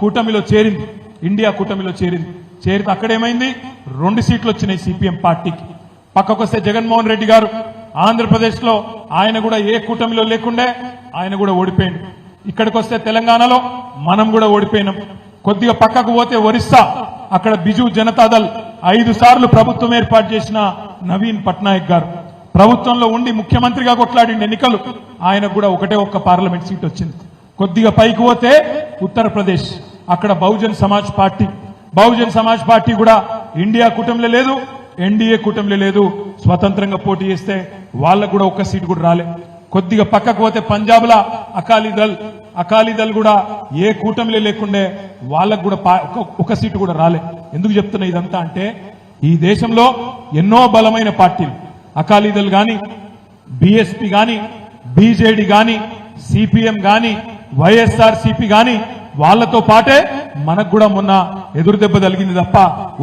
కూటమిలో చేరింది. ఇండియా కూటమిలో చేరింది. చేరితే అక్కడేమైంది? రెండు సీట్లు వచ్చినాయి సిపిఎం పార్టీకి. పక్కకొస్తే జగన్మోహన్ రెడ్డి గారు. ఆంధ్రప్రదేశ్లో ఆయన కూడా ఏ కూటమిలో లేకుండే ఆయన కూడా ఓడిపోయింది ఇక్కడికి వస్తే తెలంగాణలో మనం కూడా ఓడిపోయినాం. కొద్దిగా పక్కకు పోతే ఒరిస్సా అక్కడ బిజు జనతాదళ్ ఐదు సార్లు ప్రభుత్వం ఏర్పాటు చేసిన నవీన్ పట్నాయక్ గారు. ప్రభుత్వంలో ఉండి ముఖ్యమంత్రిగా కొట్లాడిన ఎన్నికలు. ఆయనకు కూడా ఒకటే ఒక్క పార్లమెంట్ సీట్ వచ్చింది. కొద్దిగా పైకి పోతే ఉత్తరప్రదేశ్. అక్కడ బహుజన్ సమాజ్ పార్టీ. బహుజన్ సమాజ్ పార్టీ కూడా ఇండియా కూటమిలో లేదు ఎన్డీఏ కూటమిలో లేదు. స్వతంత్రంగా పోటీ చేస్తే వాళ్ళకు కూడా ఒక్క సీటు కూడా రాలే. కొద్దిగా పక్కకు పోతే పంజాబ్ లా అకాలీదల్ అకాలీదల్ కూడా ఏ కూటమిలో లేకుండే వాళ్ళకు కూడా పా- ఒక- ఒక సీటు కూడా రాలే. ఎందుకు చెప్తున్నా ఇదంతా అంటే ఈ దేశంలో ఎన్నో బలమైన పార్టీలు. అకాలీదల్ గాని బిఎస్పి గాని బీజేడీ గాని సిపిఎం గాని వైఎస్ఆర్ సిపి గాని వాళ్ళతో పాటే మనకు కూడా మొన్న ఎదురు దెబ్బ తగిలింది తప్ప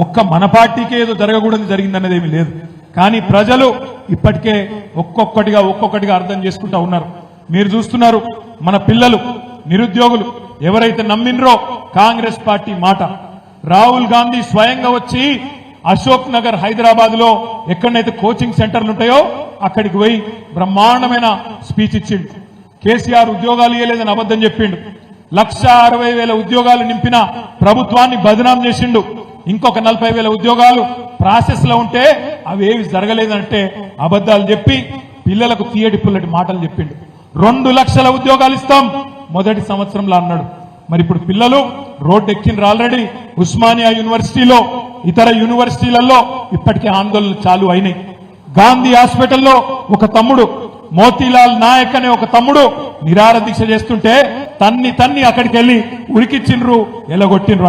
ఒక్క మన పార్టీకే ఏదో జరగకూడదు జరిగిందనేది ఏమీ లేదు. కానీ ప్రజలు ఇప్పటికే ఒక్కొక్కటిగా ఒక్కొక్కటిగా అర్థం చేసుకుంటా ఉన్నారు. మీరు చూస్తున్నారు మన పిల్లలు నిరుద్యోగులు ఎవరైతే నమ్మినరో కాంగ్రెస్ పార్టీ మాట. రాహుల్ గాంధీ స్వయంగా వచ్చి అశోక్ నగర్ హైదరాబాద్లో ఎక్కడైతే కోచింగ్ సెంటర్లు ఉంటాయో అక్కడికి పోయి బ్రహ్మాండమైన స్పీచ్ ఇచ్చిండు. కేసీఆర్ ఉద్యోగాలు ఇవ్వలేదని అబద్ధం చెప్పిండు. లక్ష అరవై వేల ఉద్యోగాలు నింపిన ప్రభుత్వాన్ని బదనాం చేసిండు. ఇంకొక నలభై వేల ఉద్యోగాలు ప్రాసెస్లో ఉంటే అవి ఏవి జరగలేదంటే అబద్ధాలు చెప్పి పిల్లలకు తీయటి పుల్లటి మాటలు చెప్పిండు. రెండు లక్షల ఉద్యోగాలు ఇస్తాం. మొదటి సంవత్సరంలో అన్నాడు. మరి ఇప్పుడు పిల్లలు రోడ్డు ఎక్కిండ్రు ఆల్రెడీ ఉస్మానియా యూనివర్సిటీలో ఇతర యూనివర్సిటీలలో ఇప్పటికే ఆందోళనలు చాలు అయినాయి. గాంధీ హాస్పిటల్లో ఒక తమ్ముడు మోతీలాల్ నాయక్ అనే ఒక తమ్ముడు నిరార దీక్ష చేస్తుంటే తన్ని తన్ని అక్కడికి వెళ్ళి ఉరికిచ్చిండ్రు ఎలగొట్టిండ్రు.